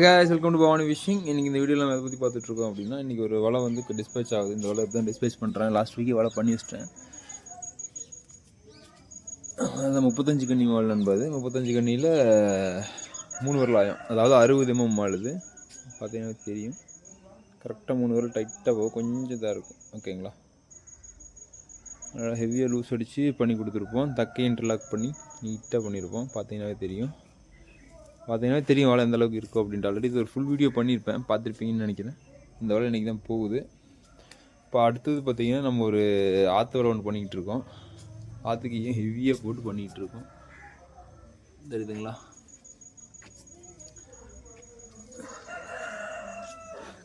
guys welcome to Bhavani wishing இன்றைக்கி இந்த வீடியோவில் நம்ம எதை பற்றி பார்த்துட்ருக்கோம் அப்படின்னா இன்றைக்கி ஒரு வலை வந்து டிஸ்பேச் ஆகுது. இந்த வலை தான் டிஸ்பேச் பண்ணுறேன் லாஸ்ட் வீக்கே வலை பண்ணி வச்சிட்டேன். அந்த முப்பத்தஞ்சு கண்ணி மால் என்பது. முப்பத்தஞ்சு கண்ணியில் மூணு வரலாயம் அதாவது அறுபது எம்எம் வாழுது பார்த்தீங்கன்னா தெரியும். கரெக்டாக மூணு வரல் டைட்டாக போகும். கொஞ்சம் இதாக இருக்கும். ஓகேங்களா நல்லா ஹெவியாக லூஸ் அடித்து பண்ணி கொடுத்துருப்போம். தக்கை இன்டர்லாக் பண்ணி நீட்டாக பண்ணியிருப்போம் பார்த்தீங்கன்னாவே தெரியும். பார்த்தீங்கன்னா தெரியும் வேலை எந்த அளவுக்கு இருக்கும் அப்படின்ட்டு. ஆல்ரெடி இது ஒரு ஃபுல் வீடியோ பண்ணியிருப்பேன். பார்த்துருப்பீங்கன்னு நினைக்கிறேன். இந்த வேலை இன்றைக்கி தான் போகுது. இப்போ அடுத்தது பார்த்தீங்கன்னா நம்ம ஒரு ஆற்று வேலை ஒன்று பண்ணிக்கிட்டு இருக்கோம். ஆற்றுக்கு ஏன் ஹெவியாக போட்டு பண்ணிக்கிட்டு இருக்கோம். தெரியுதுங்களா?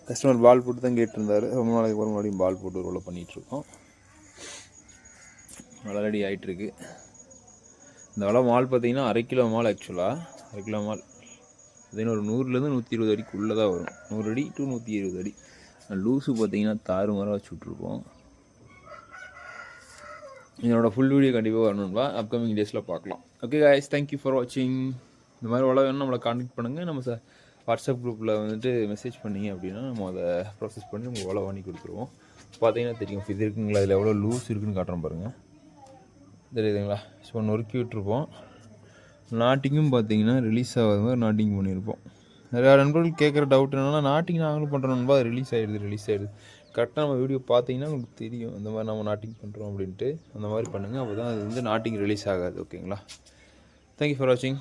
கஸ்டமர் பால் போட்டு தான் கேட்டிருந்தாரு. ரொம்ப நாளைக்கு அப்புறம் மறுபடியும் பால் போட்டு ஒரு வேலை பண்ணிகிட்ருக்கோம் வலை ரெடி ஆகிட்டுருக்கு இந்த வலை மால் பார்த்தீங்கன்னா அரை கிலோ மால் ஆக்சுவலாக அரை கிலோ மால் பார்த்தீங்கன்னா ஒரு நூறுலேருந்து நூற்றி இருபது அடிக்குள்ளே தான் வரும். நூறு அடி டு நூற்றி இருபது அடி. லூஸு பார்த்தீங்கன்னா தாறு மரம் வச்சு விட்ருப்போம் என்னோடய ஃபுல் வீடியோ கண்டிப்பாக வரணும்பா அப்கமிங் டேஸில் பார்க்கலாம். ஓகே காய்ஸ் தேங்க்யூ ஃபார் வாட்சிங் இந்த மாதிரி வள வேணும் நம்மளை காண்டக்ட் பண்ணுங்கள் நம்ம ச வாட்ஸ்அப் குரூப்பில் வந்துட்டு மெசேஜ் பண்ணீங்க அப்படின்னா நம்ம அதை ப்ராசஸ் பண்ணி நம்ம வலை வாங்கி கொடுத்துருவோம். பார்த்தீங்கன்னா தெரியும். இது இருக்குங்களா? அதில் எவ்வளோ லூஸ் இருக்குன்னு காட்டுறோம் பாருங்கள் தெரியுதுங்களா? ஸோ நொறுக்கி விட்டுருப்போம். நாட்டிங்கும் பார்த்தீங்கன்னா ரிலீஸ் ஆகாத மாதிரி நாட்டிங் பண்ணியிருப்போம். நிறையா நண்பர்கள் கேட்குற டவுட் என்னென்னா நாட்டிங் நாங்களும் பண்ணுறோம் அது ரிலீஸ் ஆகிடுது ரிலீஸ் ஆகிடுது கரெக்டாக நம்ம வீடியோ பார்த்தீங்கன்னா உங்களுக்கு தெரியும் இந்த மாதிரி நம்ம நாட்டிங் பண்ணுறோம் அப்படின்ட்டு. அந்த மாதிரி பண்ணுங்கள் அப்போ தான் அது வந்து நாட்டிங் ரிலீஸ் ஆகாது ஓகேங்களா? தேங்க்யூ ஃபார் வாட்சிங்